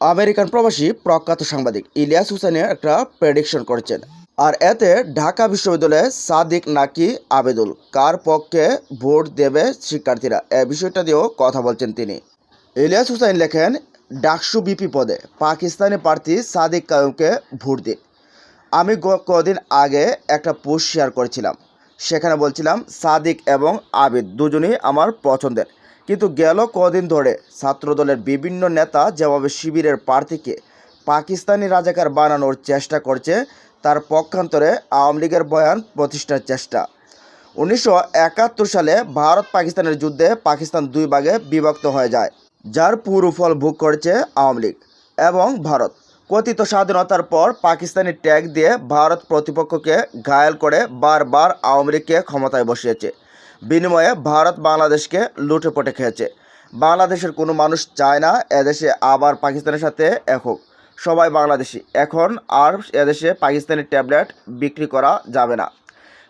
American প্রবাসী প্রখ্যাত সাংবাদিক ইলিয়াস হুসেনের একটা প্রেডিকশন করেছেন। আর এতে ঢাকা বিশ্ববিদ্যালয়ে সাদিক নাকি আবেদুল? কার পক্ষে ভোট দেবে শিক্ষার্থীরা? এ বিষয়টা দিয়েও কথা বলছেন তিনি। ইলিয়াস হুসাইন লেখেন, ডাকসু বিপি পদে পাকিস্তানি প্রার্থী সাদিক কায়ুমকে ভোট দিন। আমি কদিন আগে একটা পোস্ট শেয়ার করেছিলাম। সেখানে বলছিলাম, সাদিক এবং আবিদ দুজনেই আমার পছন্দের। কিন্তু গেল কদিন ধরে ছাত্রদলের বিভিন্ন নেতা যেভাবে শিবিরের প্রার্থীকে পাকিস্তানি রাজাকার বানানোর চেষ্টা করছে, তার পক্ষান্তরে আওয়ামী লীগের বয়ান প্রতিষ্ঠার চেষ্টা। উনিশশো একাত্তর সালে ভারত পাকিস্তানের যুদ্ধে পাকিস্তান দুই ভাগে বিভক্ত হয়ে যায়, যার পুরো ফল ভোগ করেছে আওয়ামী লীগ এবং ভারত। কথিত স্বাধীনতার পর পাকিস্তানি ট্যাগ দিয়ে ভারত প্রতিপক্ষকে ঘায়েল করে বারবার আওয়ামী লীগকে ক্ষমতায় বসিয়েছে। বিনিময়ে ভারত বাংলাদেশকে লুটে পটে খেয়েছে। বাংলাদেশের কোনো মানুষ চায় না, এদেশে আবার পাকিস্তানের সাথে এক হোক সবাই বাংলাদেশি। এখন আর এদেশে পাকিস্তানি ট্যাবলেট বিক্রি করা যাবে না।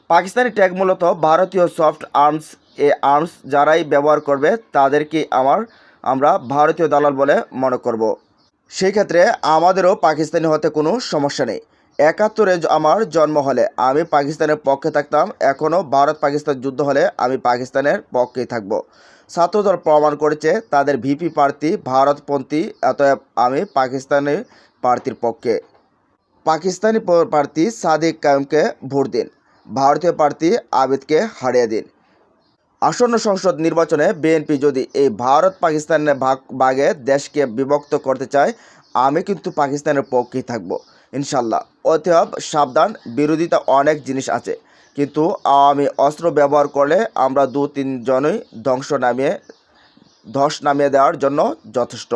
পাকিস্তানি ট্যাগ মূলত ভারতীয় সফট আর্মস, এ আর্মস যারাই ব্যবহার করবে তাদেরকে আমার, আমরা ভারতীয় দালাল বলে মনে করব। সেই ক্ষেত্রে আমাদেরও পাকিস্তানি হতে কোনো সমস্যা নেই। একাত্তরে আমার জন্ম হলে আমি পাকিস্তানের পক্ষে থাকতাম এখনও ভারত পাকিস্তান যুদ্ধ হলে আমি পাকিস্তানের পক্ষেই থাকব। ছাত্রদল প্রমাণ করেছে তাদের ভিপি প্রার্থী ভারতপন্থী, অতএব আমি পাকিস্তানি প্রার্থীর পক্ষে। পাকিস্তানি প্রার্থী সাদিক কায়ুমকে ভোট দিন, ভারতীয় প্রার্থী আবিদকে হারিয়ে দিন। আসন্ন সংসদ নির্বাচনে বিএনপি যদি এই ভারত পাকিস্তানের ভাগ ভাগে দেশকে বিভক্ত করতে চায় আমি কিন্তু পাকিস্তানের পক্ষেই থাকব, ইনশাল্লাহ। অতএব সাবধান, বিরোধিতা অনেক জিনিস আছে। কিন্তু আমি অস্ত্র ব্যবহার করলে আমরা দু তিনজনই ধ্বংস নামিয়ে, ধস নামিয়ে দেওয়ার জন্য যথেষ্ট।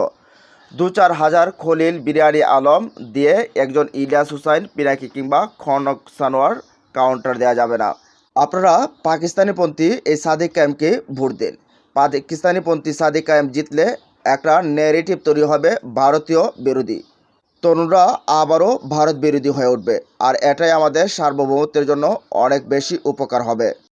দু চার হাজার খলিল বিরিয়ানি আলম দিয়ে একজন ইলিয়াস হুসাইন, পিনাকি কিংবা খনক সানোয়ার কাউন্টার দেওয়া যাবে না। আপনারা পাকিস্তানিপন্থী এই সাদিক কায়েমকে ভোট দিন। পাকিস্তানিপন্থী সাদিক কায়েম জিতলে একটা নেগেটিভ তৈরি হবে ভারতীয় বিরোধী। তরুণরা আবারও ভারত বিরোধী হয়ে উঠবে, আর এটাই আমাদের সার্বভৌমত্বের জন্য অনেক বেশি উপকার হবে।